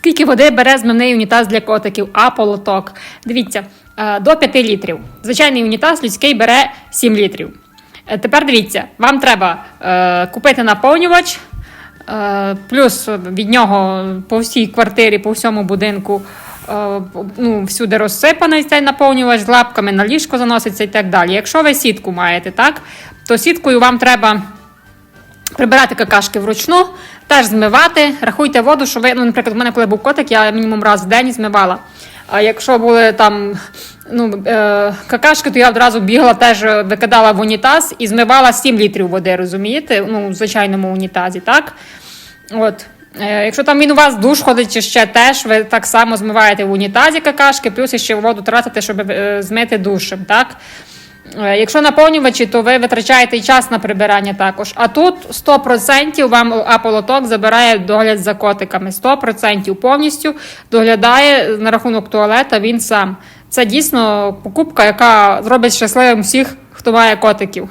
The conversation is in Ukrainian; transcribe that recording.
Скільки води бере змивний унітаз для котиків, а полоток? Дивіться, е, до 5 літрів. Звичайний унітаз людський бере 7 літрів. Е, Тепер дивіться, вам треба е, купити наповнювач, плюс від нього по всій квартирі, по всьому будинку. Ну, всюди розсипаний цей наповнювач, з лапками на ліжко заноситься і так далі. Якщо ви сітку маєте, так, то сіткою вам треба прибирати какашки вручну, теж змивати. Рахуйте воду, що ви, ну, наприклад, в мене, коли був котик, я мінімум раз в день змивала. А якщо були там ну, е, какашки, то я одразу бігла, теж викидала в унітаз і змивала 7 літрів води, розумієте? Ну, в звичайному унітазі, так? От. Е, Якщо там він у вас душ ходить чи ще теж, ви так само змиваєте в унітазі какашки, плюс ще воду тратите, щоб е, змити душем, так? Е, Якщо наповнювачі, то ви витрачаєте і час на прибирання також. А тут 100% вам аполоток забирає догляд за котиками. 100% повністю доглядає на рахунок туалета він сам. Це дійсно покупка, яка зробить щасливим всіх, хто має котиків.